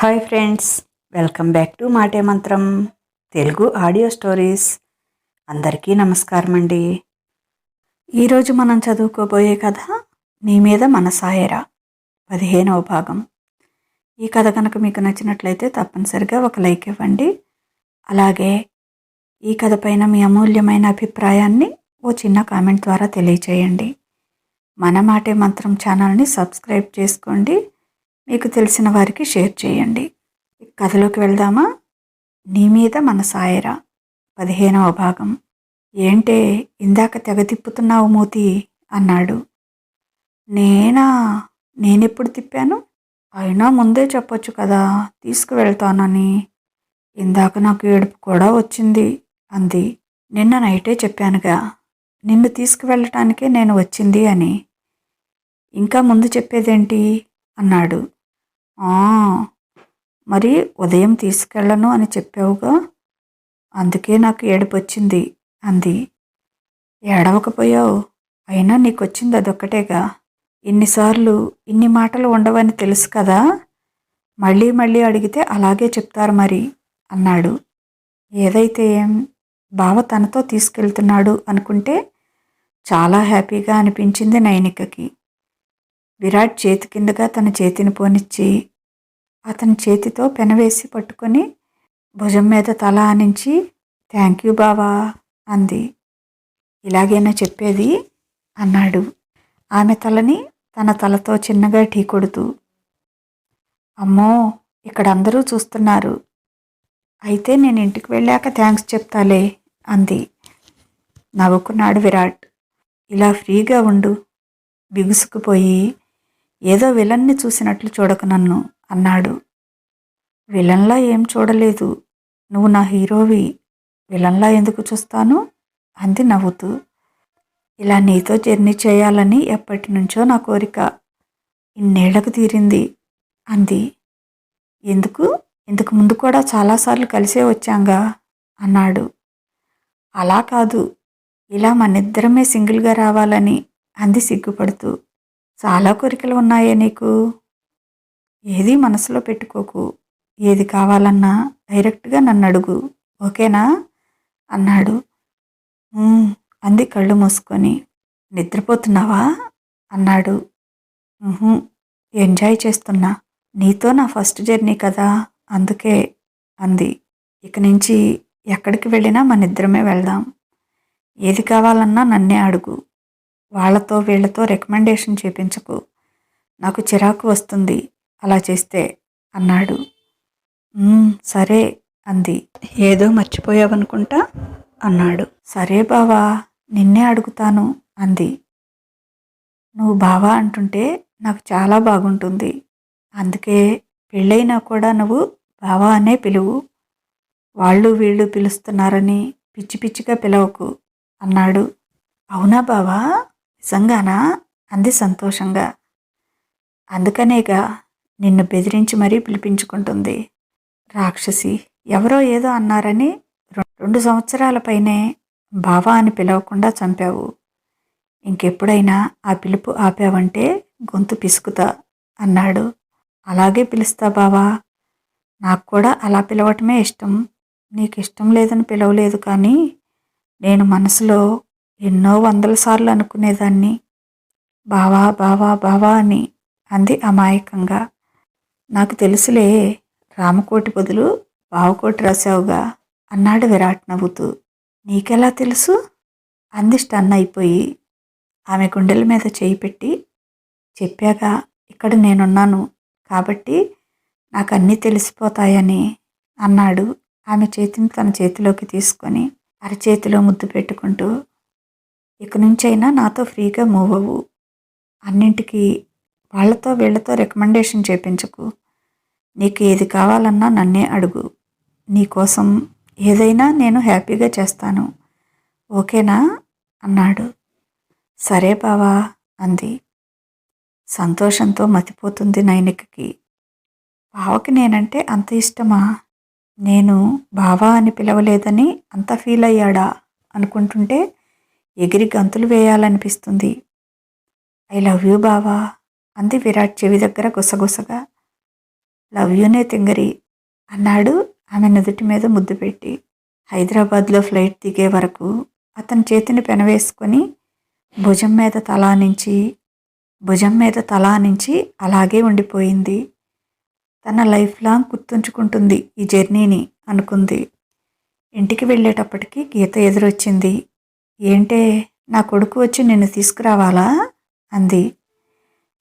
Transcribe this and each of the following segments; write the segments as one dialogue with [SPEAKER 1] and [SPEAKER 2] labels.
[SPEAKER 1] Hi friends welcome back to Maate Mantram Telugu audio stories. అందరికీ నమస్కారం అండి. ఈరోజు మనం చదువుకోబోయే కథ నీ మీద మనసాయరా పదిహేనవ భాగం. ఈ కథ కనుక మీకు నచ్చినట్లయితే తప్పనిసరిగా ఒక లైక్ ఇవ్వండి. అలాగే ఈ కథ పైన మీ అమూల్యమైన అభిప్రాయాన్ని ఓ చిన్న కామెంట్ ద్వారా తెలియచేయండి. మన మాటే మంత్రం ఛానల్ని సబ్స్క్రైబ్ చేసుకోండి. మీకు తెలిసిన వారికి షేర్ చేయండి. కథలోకి వెళ్దామా? నీ మీద మన సాయరా పదిహేనవ భాగం. ఏంటే ఇందాక తెగ తిప్పుతున్నావు మూతి? అన్నాడు. నేనా? నేనెప్పుడు తిప్పాను? అయినా ముందే చెప్పొచ్చు కదా. తీసుకువెళ్తానని. ఇందాక నాకు ఏడుపు కూడా వచ్చింది అంది. నిన్న నైటే చెప్పానుగా. నిన్ను తీసుకువెళ్ళటానికే నేను వచ్చింది అని. ఇంకా ముందు చెప్పేదేంటి? అన్నాడు. మరి ఉదయం తీసుకెళ్ళను అని చెప్పావుగా. అందుకే నాకు ఏడుపొచ్చింది అంది. ఏడవకపోయావు? అయినా నీకొచ్చింది అదొక్కటేగా. ఇన్నిసార్లు ఇన్ని మాటలు ఉండవని తెలుసు కదా. మళ్ళీ మళ్ళీ అడిగితే అలాగే చెప్తారు మరి అన్నాడు. ఏదైతే ఏం బావ తనతో తీసుకెళ్తున్నాడు అనుకుంటే చాలా హ్యాపీగా అనిపించింది నైనికకి. విరాట్ చేతి కిందగా తన చేతిని పోనిచ్చి అతని చేతితో పెనవేసి పట్టుకొని భుజం మీద తల ఆనించి థ్యాంక్ యూ బావా అంది. ఇలాగైనా చెప్పేది? అన్నాడు. ఆమె తలని తన తలతో చిన్నగా ఢీ కొడుతూ అమ్మో ఇక్కడ అందరూ చూస్తున్నారు. అయితే నేను ఇంటికి వెళ్ళాక థ్యాంక్స్ చెప్తాలే అంది. నవ్వుకున్నాడు విరాట్. ఇలా ఫ్రీగా ఉండు. బిగుసుకుపోయి ఏదో విలన్ని చూసినట్లు చూడక నన్ను అన్నాడు. విలన్లా ఏం చూడలేదు. నువ్వు నా హీరోవి. విలన్లా ఎందుకు చూస్తాను? అంది నవ్వుతూ. ఇలా నీతో జర్నీ చేయాలని ఎప్పటి నుంచో నా కోరిక. ఇన్నేళ్ళకు తీరింది అంది. ఎందుకు? ఇంతకు ముందు కూడా చాలాసార్లు కలిసే వచ్చాంగా అన్నాడు. అలా కాదు. ఇలా మనిద్దరమే సింగిల్గా రావాలని అంది సిగ్గుపడుతూ. చాలా కోరికలు ఉన్నాయే నీకు. ఏది మనసులో పెట్టుకోకు. ఏది కావాలన్నా డైరెక్ట్గా నన్ను అడుగు ఓకేనా? అన్నాడు. అంది కళ్ళు మూసుకొని. నిద్రపోతున్నావా? అన్నాడు. ఎంజాయ్ చేస్తున్నా. నీతో నా ఫస్ట్ జర్నీ కదా? అందుకే అంది. ఇక నుంచి ఎక్కడికి వెళ్ళినా మన ఇద్దరమే వెళ్దాం. ఏది కావాలన్నా నన్నే అడుగు. వాళ్ళతో వీళ్ళతో రికమెండేషన్ చేపించకు. నాకు చిరాకు వస్తుంది. అలా చేస్తే అన్నాడు. "ఉమ్, సరే అంది. ఏదో మర్చిపోయావనుకుంటా? అన్నాడు. సరే బావా నిన్నే అడుగుతాను అంది. నువ్వు బావా అంటుంటే నాకు చాలా బాగుంటుంది. అందుకే పెళ్ళైనా కూడా నువ్వు బావా అనే పిలువు. వాళ్ళు వీళ్ళు పిలుస్తున్నారని పిచ్చి పిచ్చిగా పిలవకు అన్నాడు. అవునా బావా? నిజంగానా అంది సంతోషంగా. అందుకనేగా నిన్ను బెదిరించి మరీ పిలిపించుకుంటుంది. రాక్షసి ఎవరో ఏదో అన్నారని రెండు సంవత్సరాల పైనే బావా అని పిలవకుండా చంపావు. ఇంకెప్పుడైనా ఆ పిలుపు ఆపావంటే గొంతు పిసుకుతా అన్నాడు. అలాగే పిలుస్తా బావా. నాకు కూడా అలా పిలవటమే ఇష్టం. నీకు ఇష్టం లేదని పిలవలేదు కానీ నేను మనసులో ఎన్నో వందల సార్లు అనుకునేదాన్ని. బావా బావా బావా అని అంది అమాయకంగా. నాకు తెలుసులే రామకోటి బదులు బావకోటి రాశావుగా అన్నాడు విరాట్ నవ్వుతూ. నీకెలా తెలుసు? అంది స్టన్ అయిపోయి. ఆమె గుండెల మీద చేయి పెట్టి చెప్పాగా ఇక్కడ నేనున్నాను కాబట్టి నాకు అన్నీ తెలిసిపోతాయని అన్నాడు. ఆమె చేతిని తన చేతిలోకి తీసుకొని అరచేతిలో ముద్దు పెట్టుకుంటూ ఇక నుంచైనా నాతో ఫ్రీగా మూవ్ అవ్వు అన్నింటికి వాళ్ళతో వీళ్ళతో రికమెండేషన్ చేపించకు. నీకు ఏది కావాలన్నా నన్నే అడుగు. నీకోసం ఏదైనా నేను హ్యాపీగా చేస్తాను. ఓకేనా? అన్నాడు. సరే బావా అంది. సంతోషంతో మతిపోతుంది నైనికకి. బావకి నేనంటే అంత ఇష్టమా? నేను బావా అని పిలవలేదని అంత ఫీల్ అయ్యాడా అనుకుంటుంటే ఎగిరి గంతులు వేయాలనిపిస్తుంది. ఐ లవ్ యూ బావా అంది విరాట్ చెవి దగ్గర గుసగుసగా. లవ్ యూనే తింగరి అన్నాడు ఆమె నుదుటి మీద ముద్దు పెట్టి. హైదరాబాద్లో ఫ్లైట్ దిగే వరకు అతని చేతిని పెనవేసుకొని భుజం మీద తలా నుంచి భుజం మీద తలానించి అలాగే ఉండిపోయింది. తన లైఫ్ లాంగ్ గుర్తుంచుకుంటుంది ఈ జర్నీని అనుకుంది. ఇంటికి వెళ్ళేటప్పటికి గీత ఎదురొచ్చింది. ఏంటే నా కొడుకు వచ్చి నిన్ను తీసుకురావాలా? అంది.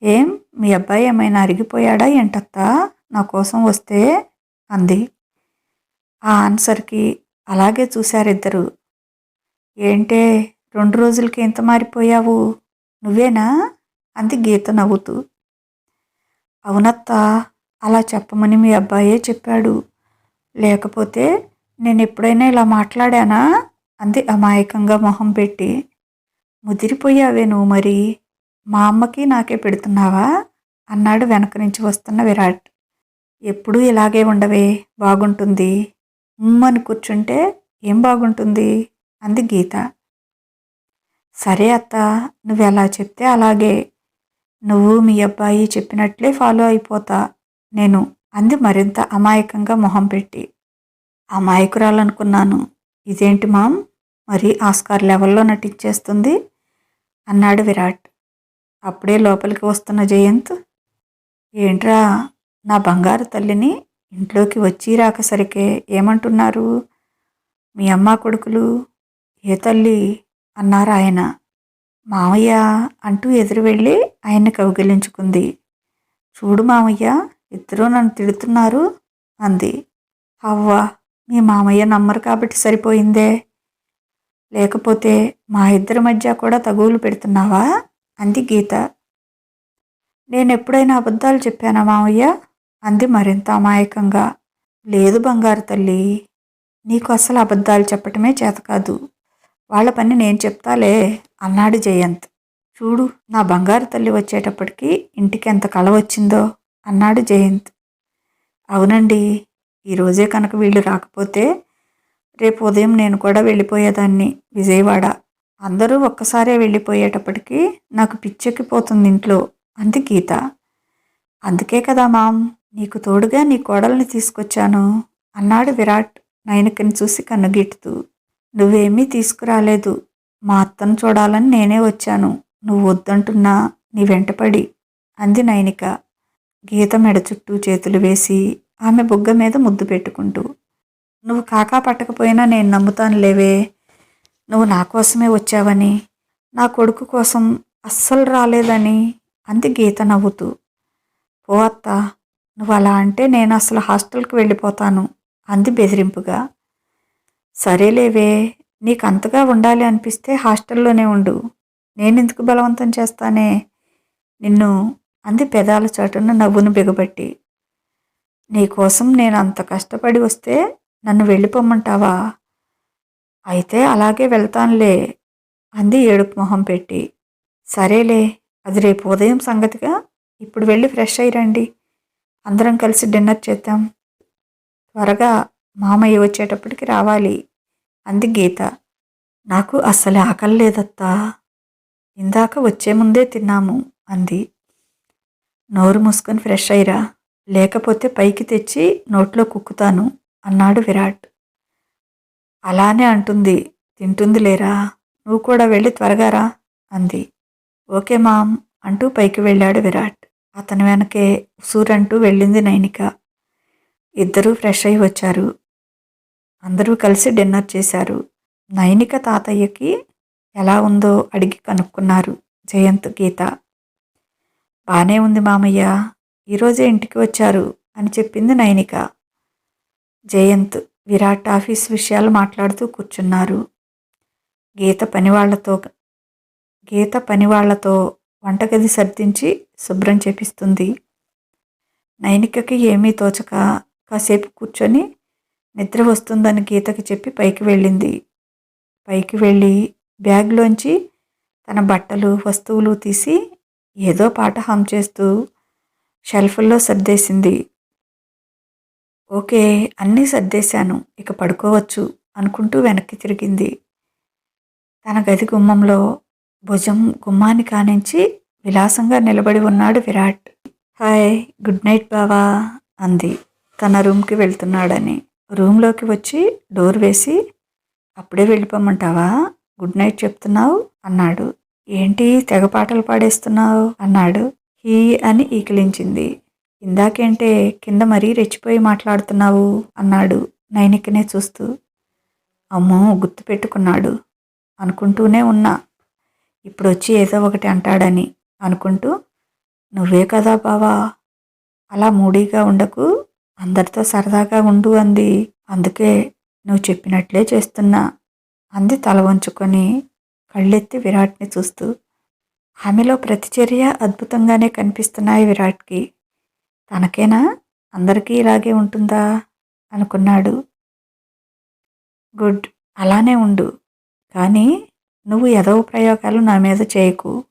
[SPEAKER 1] ఏం మీ అబ్బాయి ఏమైనా అరిగిపోయాడా ఏంటత్తా? నా కోసం వస్తే? అంది. ఆ ఆన్సర్కి అలాగే చూశారిద్దరు. ఏంటే రెండు రోజులకి ఎంత మారిపోయావు? నువ్వేనా? అంది గీత నవ్వుతూ. అవునత్తా అలా చెప్పమని మీ అబ్బాయే చెప్పాడు. లేకపోతే నేను ఎప్పుడైనా ఇలా మాట్లాడానా? అంది అమాయకంగా మొహం పెట్టి. ముదిరిపోయావే నువ్వు మరి? మా అమ్మకి నాకే పెడుతున్నావా? అన్నాడు వెనక నుంచి వస్తున్న విరాట్. ఎప్పుడూ ఇలాగే ఉండవే బాగుంటుంది. ఉమ్మని కూర్చుంటే ఏం బాగుంటుంది? అంది గీత. సరే అత్త నువ్వు ఎలా చెప్తే అలాగే. నువ్వు మీ అబ్బాయి చెప్పినట్లే ఫాలో అయిపోతా నేను అంది మరింత అమాయకంగా మొహం పెట్టి. అమాయకురాలనుకున్నాను. ఇదేంటి మామ్? మరి ఆస్కార్ లెవెల్లో నటించేస్తుంది అన్నాడు విరాట్. అప్పుడే లోపలికి వస్తున్న జయంత్. ఏంట్రా నా బంగారు తల్లిని ఇంట్లోకి వచ్చి రాకసరికే ఏమంటున్నారు? మీ అమ్మ కొడుకులు ఏ తల్లి? అన్నారు ఆయన. మామయ్య అంటూ ఎదురు వెళ్ళి ఆయన్ని కౌగిలించుకుంది. చూడు మామయ్య ఇద్దరూ నన్ను తిడుతున్నారు అంది. అవ్వా! మీ మామయ్య నమ్మరు కాబట్టి సరిపోయిందే. లేకపోతే మా ఇద్దరి మధ్య కూడా తగువులు పెడుతున్నావా? అంది గీత. నేను ఎప్పుడైనా అబద్ధాలు చెప్పానా మామయ్య? అంది మరింత అమాయకంగా. లేదు బంగారు తల్లి నీకు అసలు అబద్ధాలు చెప్పటమే చేత కాదు. వాళ్ళ పని నేను చెప్తాలే అన్నాడు జయంత్. చూడు నా బంగారు తల్లి వచ్చేటప్పటికి ఇంటికి ఎంత కళ వచ్చిందో అన్నాడు జయంత్. అవునండి ఈరోజే కనుక వీళ్ళు రాకపోతే రేపు ఉదయం నేను కూడా వెళ్ళిపోయేదాన్ని విజయవాడ. అందరూ ఒక్కసారే వెళ్ళిపోయేటప్పటికి నాకు పిచ్చెక్కిపోతుంది ఇంట్లో అంది గీత. అందుకే కదా మామ్ నీకు తోడుగా నీ కోడల్ని తీసుకొచ్చాను అన్నాడు విరాట్ నైనకని చూసి కన్నుగీటుతూ. నువ్వేమీ తీసుకురాలేదు మా అత్తను చూడాలని నేనే వచ్చాను. నువ్వు వద్దంటున్నా నీ వెంటపడి అంది నైనిక గీత మెడ చుట్టూ చేతులు వేసి ఆమె బుగ్గ మీద ముద్దు పెట్టుకుంటూ నువ్వు కాకా పట్టకపోయినా నేను నమ్ముతాను లేవే. నువ్వు నా కోసమే వచ్చావని నా కొడుకు కోసం అస్సలు రాలేదని అంది గీత నవ్వుతూ. పో అత్త నువ్వు అలా అంటే నేను అసలు హాస్టల్కి వెళ్ళిపోతాను అంది బెదిరింపుగా. సరేలేవే నీకు అంతగా ఉండాలి అనిపిస్తే హాస్టల్లోనే ఉండు. నేనెందుకు బలవంతం చేస్తానే? నిన్ను అంది పెదాల చాటున నవ్వును బిగబట్టి. నీకోసం నేను అంత కష్టపడి వస్తే నన్ను వెళ్ళిపోమ్మంటావా అయితే అలాగే వెళ్తానులే అంది ఏడుపు మొహం పెట్టి. సరేలే అది రేపు ఉదయం సంగతిగా. ఇప్పుడు వెళ్ళి ఫ్రెష్ అయ్యిరండి. అందరం కలిసి డిన్నర్ చేద్దాం. త్వరగా మామయ్య వచ్చేటప్పటికి రావాలి అంది గీత. నాకు అస్సలే ఆకలి లేదత్తా ఇందాక వచ్చే ముందే తిన్నాము అంది. నోరు మూసుకొని ఫ్రెష్ అయ్యిరా. లేకపోతే పైకి తెచ్చి నోట్లో కుక్కుతాను అన్నాడు విరాట్. అలానే అంటుంది తింటుంది లేరా? నువ్వు కూడా వెళ్ళి త్వరగా రా అంది. ఓకే మామ్ అంటూ పైకి వెళ్ళాడు విరాట్. అతని వెనకే ఉసూరంటూ వెళ్ళింది నైనిక. ఇద్దరూ ఫ్రెష్ అయి వచ్చారు. అందరూ కలిసి డిన్నర్ చేశారు. నైనిక తాతయ్యకి ఎలా ఉందో అడిగి కనుక్కున్నారు జయంత్ గీత. బాగానే ఉంది మామయ్య ఈరోజే ఇంటికి వచ్చారు అని చెప్పింది నైనిక. జయంత్ విరాట్ ఆఫీస్ విషయాలు మాట్లాడుతూ కూర్చున్నారు. గీత పనివాళ్ళతో గీత పనివాళ్ళతో వంటగది సర్దించి శుభ్రం చేపిస్తుంది. నైనికకి ఏమీ తోచక కాసేపు కూర్చొని నిద్ర వస్తుందని గీతకి చెప్పి పైకి వెళ్ళింది. పైకి వెళ్ళి బ్యాగ్లోంచి తన బట్టలు వస్తువులు తీసి ఏదో పాట హమ్ చేస్తూ షెల్ఫ్ల్లో సర్దేసింది. ఓకే అన్నీ సర్దేశాను ఇక పడుకోవచ్చు అనుకుంటూ వెనక్కి తిరిగింది. తన గది గుమ్మంలో భుజం గుమ్మాన్ని కానించి విలాసంగా నిలబడి ఉన్నాడు విరాట్. హాయ్ గుడ్ నైట్ బావా అంది. తన రూమ్కి వెళ్తున్నాడని. రూమ్లోకి వచ్చి డోర్ వేసి అప్పుడే వెళ్ళిపోమంటావా? గుడ్ నైట్ చెప్తున్నావు అన్నాడు. ఏంటి తెగ పాటలు పాడేస్తున్నావు? అన్నాడు. ఈ అని ఈకిలించింది. ఇందాకేంటే కింద మరీ రెచ్చిపోయి మాట్లాడుతున్నావు అన్నాడు నైనికనే చూస్తూ. అమ్మో! గుర్తు పెట్టుకున్నాడు. అనుకుంటూనే ఉన్నా. ఇప్పుడు వచ్చి ఏదో ఒకటి అంటాడని అనుకుంటూ నువ్వే కదా బావా! అలా మూడీగా ఉండకు. అందరితో సరదాగా ఉండు అంది. అందుకే నువ్వు చెప్పినట్లే చేస్తున్నా అంది తల వంచుకొని కళ్ళెత్తి విరాట్ని చూస్తూ. ఆమెలో ప్రతిచర్య అద్భుతంగానే కనిపిస్తున్నాయి విరాట్కి. తనకేనా? అందరికీ ఇలాగే ఉంటుందా? అనుకున్నాడు. గుడ్ అలానే ఉండు. కానీ నువ్వు ఎదవ ప్రయోగాలు నా మీద చేయకు.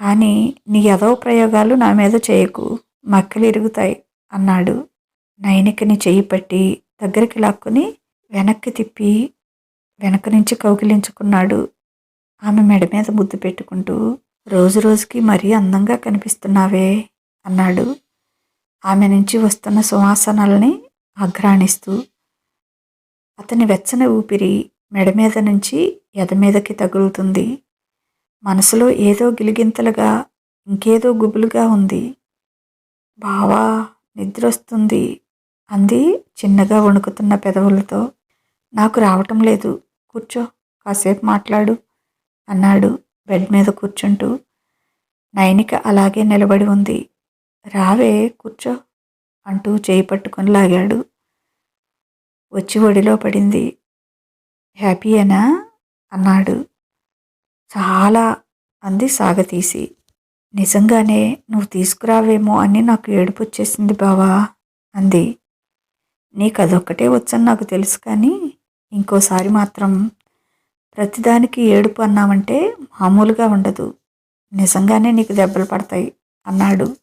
[SPEAKER 1] కానీ నీ ఎదవ ప్రయోగాలు నా మీద చేయకు. మక్కలు ఇరుగుతాయి అన్నాడు. నైనికని చెయ్యి పట్టి దగ్గరికి లాక్కుని వెనక్కి తిప్పి వెనక నుంచి కౌగిలించుకున్నాడు. ఆమె మెడ మీద ముద్దు పెట్టుకుంటూ రోజు రోజుకి మరీ అందంగా కనిపిస్తున్నావే అన్నాడు. ఆమె నుంచి వస్తున్న సువాసనల్ని ఆఘ్రాణిస్తూ. అతని వెచ్చని ఊపిరి మెడ మీద నుంచి ఎద మీదకి తగులుతుంది. మనసులో ఏదో గిలిగింతలుగా ఇంకేదో గుబులుగా ఉంది. బావా నిద్రొస్తుంది అంది చిన్నగా వణుకుతున్న పెదవులతో. నాకు రావటం లేదు. కూర్చో కాసేపు మాట్లాడు అన్నాడు. బెడ్ మీద కూర్చుంటూ నైనిక అలాగే నిలబడి ఉంది. రావే కూర్చో అంటూ చేయి పట్టుకొని లాగాడు. వచ్చి ఒడిలో పడింది. హ్యాపీయేనా? అన్నాడు. చాలా అంది సాగతీసి. నిజంగానే నువ్వు తీసుకురావేమో అని నాకు ఏడుపు వచ్చేసింది బావా అంది. నీకు అదొక్కటే వచ్చని నాకు తెలుసు కానీ ఇంకోసారి మాత్రం ప్రతిదానికి ఏడుపు అన్నామంటే మామూలుగా ఉండదు. నిజంగానే నీకు దెబ్బలు పడతాయి అన్నాడు.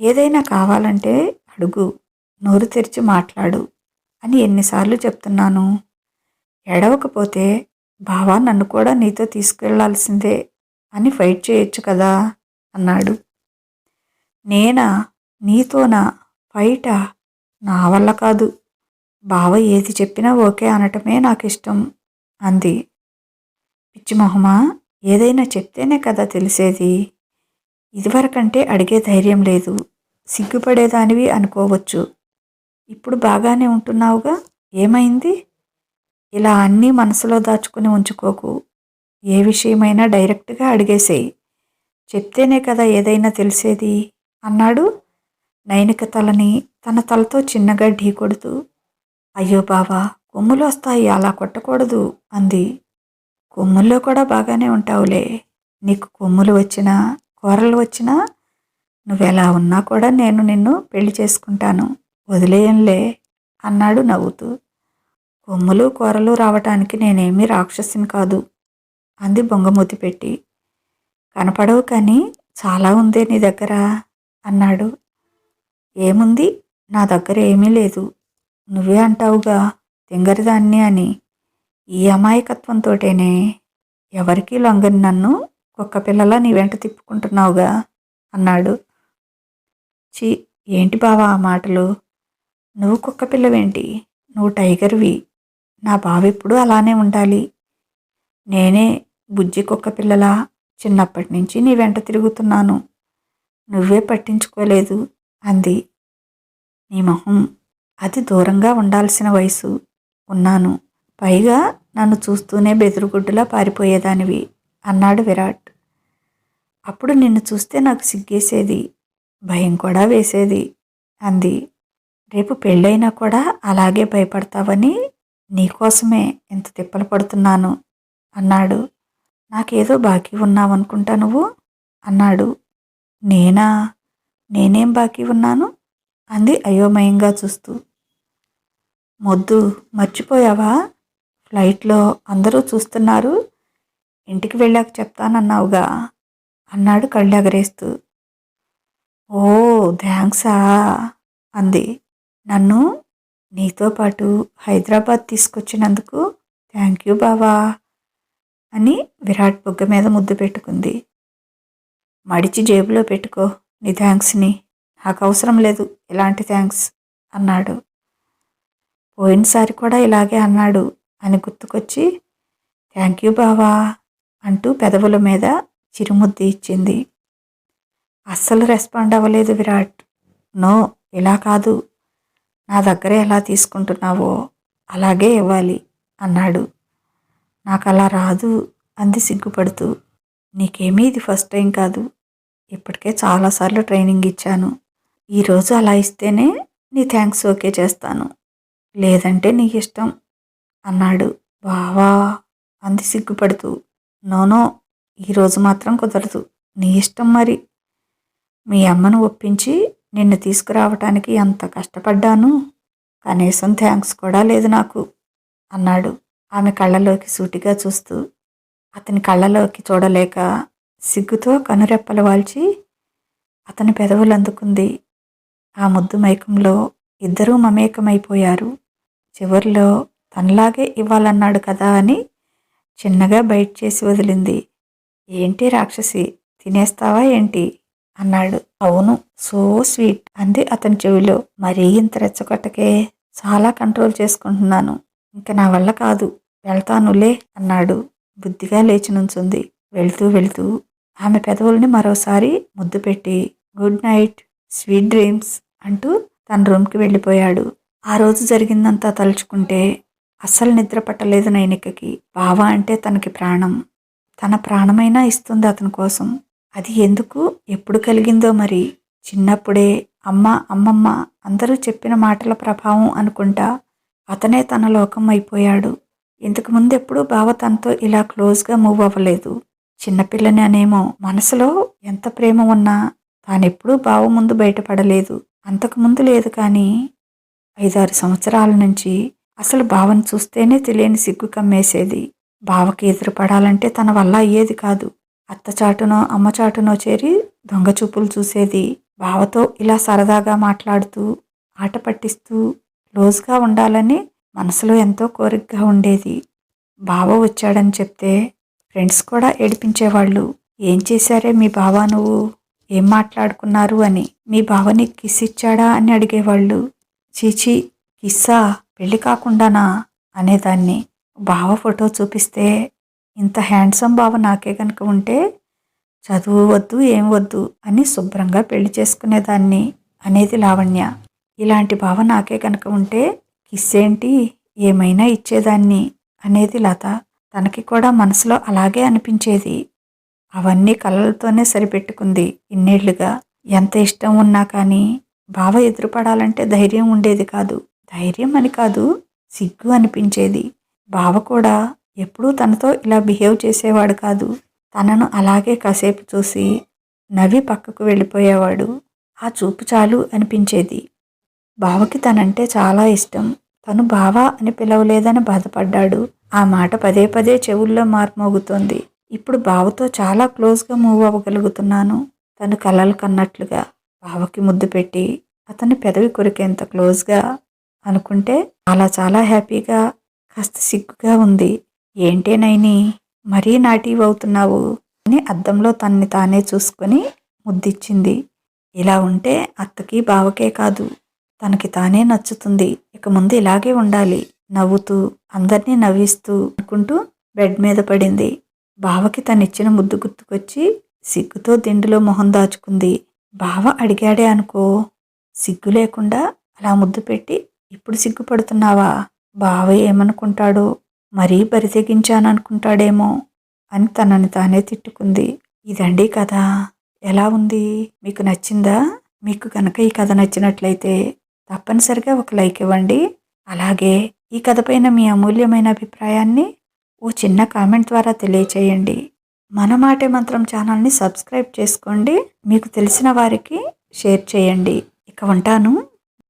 [SPEAKER 1] ఏదైనా కావాలంటే అడుగు నోరు తెరిచి మాట్లాడు అని ఎన్నిసార్లు చెప్తున్నాను. ఎడవకపోతే బావా నన్ను కూడా నీతో తీసుకెళ్ళాల్సిందే అని ఫైట్ చేయొచ్చు కదా అన్నాడు. నేనా? నీతోనా? ఫైటా నా వల్ల కాదు. బావ ఏది చెప్పినా ఓకే అనటమే నాకు ఇష్టం అంది. పిచ్చి మొహమా? ఏదైనా చెప్తేనే కదా తెలిసేది. ఇదివరకంటే అడిగే ధైర్యం లేదు. సిగ్గుపడేదానివి అనుకోవచ్చు. ఇప్పుడు బాగానే ఉంటున్నావుగా? ఏమైంది? ఇలా అన్నీ మనసులో దాచుకుని ఉంచుకోకు. ఏ విషయమైనా డైరెక్ట్గా అడిగేసేయి. చెప్తేనే కదా ఏదైనా తెలిసేది. అన్నాడు నైనిక తలని తన తలతో చిన్నగా ఢీ కొడుతూ. అయ్యో బావా కొమ్ములు వస్తాయి. అలా కొట్టకూడదు అంది. కొమ్ముల్లో కూడా బాగానే ఉంటావులే. నీకు కొమ్ములు వచ్చినా కూరలు వచ్చినా నువ్వెలా ఉన్నా కూడా నేను నిన్ను పెళ్ళి చేసుకుంటాను. వదిలేయంలే అన్నాడు నవ్వుతూ. కొమ్ములు కూరలు రావటానికి నేనేమీ రాక్షసిని కాదు అంది బొంగమూతి పెట్టి. కనపడవు కానీ చాలా ఉందే నీ దగ్గర అన్నాడు. ఏముంది? నా దగ్గర ఏమీ లేదు. నువ్వే అంటావుగా తింగరిదాన్ని అని. ఈ అమాయకత్వంతోటేనే ఎవరికీ లొంగని నన్ను కుక్క పిల్లలా నీ వెంట తిప్పుకుంటున్నావుగా అన్నాడు. చి ఏంటి బావా ఆ మాటలు? నువ్వు కుక్క పిల్లవేంటి? నువ్వు టైగర్వి. నా బావ ఎప్పుడు అలానే ఉండాలి. నేనే బుజ్జి కుక్క పిల్లలా చిన్నప్పటి నుంచి నీ వెంట తిరుగుతున్నాను. నువ్వే పట్టించుకోలేదు అంది. నీ మొహం అది దూరంగా ఉండాల్సిన వయసు. ఉన్నాను. పైగా నన్ను చూస్తూనే బెదురుగుడ్డులా పారిపోయేదానివి అన్నాడు విరాట్. అప్పుడు నిన్ను చూస్తే నాకు సిగ్గేసేది భయం కూడా వేసేది అంది. రేపు పెళ్ళైనా కూడా అలాగే భయపడతావని నీకోసమే ఇంత తిప్పలు పడుతున్నాను అన్నాడు. నాకేదో బాకీ ఉన్నావనుకుంటా నువ్వు అన్నాడు. నేనా? నేనేం బాకీ ఉన్నాను? అంది అయోమయంగా చూస్తూ. మొద్దు మర్చిపోయావా? ఫ్లైట్లో అందరూ చూస్తున్నారు. ఇంటికి వెళ్ళాక చెప్తానన్నావుగా అన్నాడు కళ్ళెగరేస్తూ. ఓ థ్యాంక్సా అంది. నన్ను నీతో పాటు హైదరాబాద్ తీసుకొచ్చినందుకు థ్యాంక్ యూ బావా అని విరాట్ బుగ్గ మీద ముద్దు పెట్టుకుంది. మడిచి జేబులో పెట్టుకో నీ థ్యాంక్స్ని నాకు అవసరం లేదు ఇలాంటి థ్యాంక్స్ అన్నాడు. పోయినసారి కూడా ఇలాగే అన్నాడు. అని గుర్తుకొచ్చి థ్యాంక్ యూ బావా అంటూ పెదవుల మీద చిరుముద్ది ఇచ్చింది. అస్సలు రెస్పాండ్ అవ్వలేదు విరాట్. నో ఇలా కాదు. నా దగ్గర ఎలా తీసుకుంటున్నావో అలాగే ఇవ్వాలి అన్నాడు. నాకు అలా రాదు అంది సిగ్గుపడుతూ. నీకేమీ ఇది ఫస్ట్ టైం కాదు. ఇప్పటికే చాలాసార్లు ట్రైనింగ్ ఇచ్చాను. ఈరోజు అలా ఇస్తేనే నీ థ్యాంక్స్ ఓకే చేస్తాను. లేదంటే నీ ఇష్టం. అన్నాడు. బావా అంది సిగ్గుపడుతూ. నోనో ఈరోజు మాత్రం కుదరదు. నీ ఇష్టం మరి. మీ అమ్మను ఒప్పించి నిన్ను తీసుకురావటానికి ఎంత కష్టపడ్డాను? కనీసం థ్యాంక్స్ కూడా లేదు నాకు అన్నాడు. ఆమె కళ్ళలోకి సూటిగా చూస్తూ. అతని కళ్ళలోకి చూడలేక సిగ్గుతో కనురెప్పలు వాల్చి అతని పెదవులు అందుకుంది. ఆ ముద్దు మైకంలో ఇద్దరూ మమేకమైపోయారు. చివర్లో తనలాగే ఇవ్వాలన్నాడు కదా అని చిన్నగా బయట చేసి వదిలింది. ఏంటి రాక్షసి తినేస్తావా ఏంటి? అన్నాడు. అవును సో స్వీట్ అంది అతని చెవిలో. మరీ ఇంత రెచ్చగొట్టకే చాలా కంట్రోల్ చేసుకుంటున్నాను. ఇంక నా వల్ల కాదు. వెళ్తానులే అన్నాడు. బుద్ధిగా లేచి నుంచుంది. వెళ్తూ వెళ్తూ ఆమె పెదవుల్ని మరోసారి ముద్దు పెట్టి గుడ్ నైట్ స్వీట్ డ్రీమ్స్ అంటూ తన రూమ్కి వెళ్ళిపోయాడు. ఆ రోజు జరిగిందంతా తలుచుకుంటే అస్సలు నిద్ర పట్టలేదు నైనికకి. బావ అంటే తనకి ప్రాణం. తన ప్రాణమైనా ఇస్తుంది అతని కోసం. అది ఎందుకు? ఎప్పుడు కలిగిందో మరి. చిన్నప్పుడే అమ్మ అమ్మమ్మ అందరూ చెప్పిన మాటల ప్రభావం అనుకుంటా అతనే తన లోకం అయిపోయాడు. ఇంతకు ముందు ఎప్పుడూ బావ తనతో ఇలా క్లోజ్గా మూవ్ అవ్వలేదు. చిన్నపిల్లని అనేమో మనసులో ఎంత ప్రేమ ఉన్నా తానెప్పుడూ బావ ముందు బయటపడలేదు. అంతకు ముందు లేదు కానీ ఐదారు సంవత్సరాల నుంచి అసలు బావను చూస్తేనే తెలియని సిగ్గు కమ్మేసేది. బావకి ఎదురుపడాలంటే తన వల్ల అయ్యేది కాదు. అత్తచాటునో అమ్మచాటునో చేరి దొంగచూపులు చూసేది. బావతో ఇలా సరదాగా మాట్లాడుతూ ఆట పట్టిస్తూ లోజ్గా ఉండాలని మనసులో ఎంతో కోరికగా ఉండేది. బావ వచ్చాడని చెప్తే ఫ్రెండ్స్ కూడా ఏడిపించేవాళ్ళు. ఏం చేశారే మీ బావ నువ్వు? ఏం మాట్లాడుకున్నారు? అని. మీ బావని కిస్ ఇచ్చాడా? అని అడిగేవాళ్ళు. చీచి కిస్సా? పెళ్ళి కాకుండానా అనేదాన్ని బావ ఫోటో చూపిస్తే ఇంత హ్యాండ్సమ్ బావ నాకే కనుక ఉంటే చదువు వద్దు ఏం వద్దు అని శుభ్రంగా పెళ్ళి చేసుకునేదాన్ని అనేది లావణ్య. ఇలాంటి బావ నాకే కనుక ఉంటే కిస్ ఏంటి? ఏమైనా ఇచ్చేదాన్ని అనేది లత తనకి కూడా మనసులో అలాగే అనిపించేది. అవన్నీ కళ్ళతోనే సరిపెట్టుకుంది ఇన్నేళ్ళుగా. ఎంత ఇష్టం ఉన్నా కానీ బావ ఎదురుపడాలంటే ధైర్యం ఉండేది కాదు. ధైర్యం అని కాదు సిగ్గు అనిపించేది. బావ కూడా ఎప్పుడూ తనతో ఇలా బిహేవ్ చేసేవాడు కాదు. తనను అలాగే కాసేపు చూసి నవ్వి పక్కకు వెళ్ళిపోయేవాడు. ఆ చూపు చాలు అనిపించేది. బావకి తనంటే చాలా ఇష్టం. తను బావా అని పిలవలేదని బాధపడ్డాడు. ఆ మాట పదే పదే చెవుల్లో మార్మోగుతోంది. ఇప్పుడు బావతో చాలా క్లోజ్గా మూవ్ అవ్వగలుగుతున్నాను. తను కలలు కన్నట్లుగా. బావకి ముద్దు పెట్టి అతని పెదవి కొరికేంత క్లోజ్గా అనుకుంటే చాలా చాలా హ్యాపీగా కాస్త సిగ్గుగా ఉంది. ఏంటే నైని మరీ నాటివ్ అవుతున్నావు అని అద్దంలో తన్ని తానే చూసుకొని ముద్దిచ్చింది. ఇలా ఉంటే అత్తకి బావకే కాదు తనకి తానే నచ్చుతుంది. ఇక ముందు ఇలాగే ఉండాలి. నవ్వుతూ అందరినీ నవ్విస్తూ అనుకుంటూ బెడ్ మీద పడింది. బావకి తనిచ్చిన ముద్దు గుర్తుకొచ్చి సిగ్గుతో దిండులో మొహం దాచుకుంది. బావ అడిగాడే అనుకో సిగ్గు లేకుండా అలా ముద్దు పెట్టి ఇప్పుడు సిగ్గుపడుతున్నావా? బావ ఏమనుకుంటాడో? మరీ బరితెగించాననుకుంటాడేమో అని తనని తానే తిట్టుకుంది. ఇదండి కథ. ఎలా ఉంది? మీకు నచ్చిందా? మీకు కనుక ఈ కథ నచ్చినట్లయితే తప్పనిసరిగా ఒక లైక్ ఇవ్వండి. అలాగే ఈ కథ పైన మీ అమూల్యమైన అభిప్రాయాన్ని ఓ చిన్న కామెంట్ ద్వారా తెలియచేయండి. మన మాటే మంత్రం ఛానల్ని సబ్స్క్రైబ్ చేసుకోండి. మీకు తెలిసిన వారికి షేర్ చేయండి. ఇక ఉంటాను.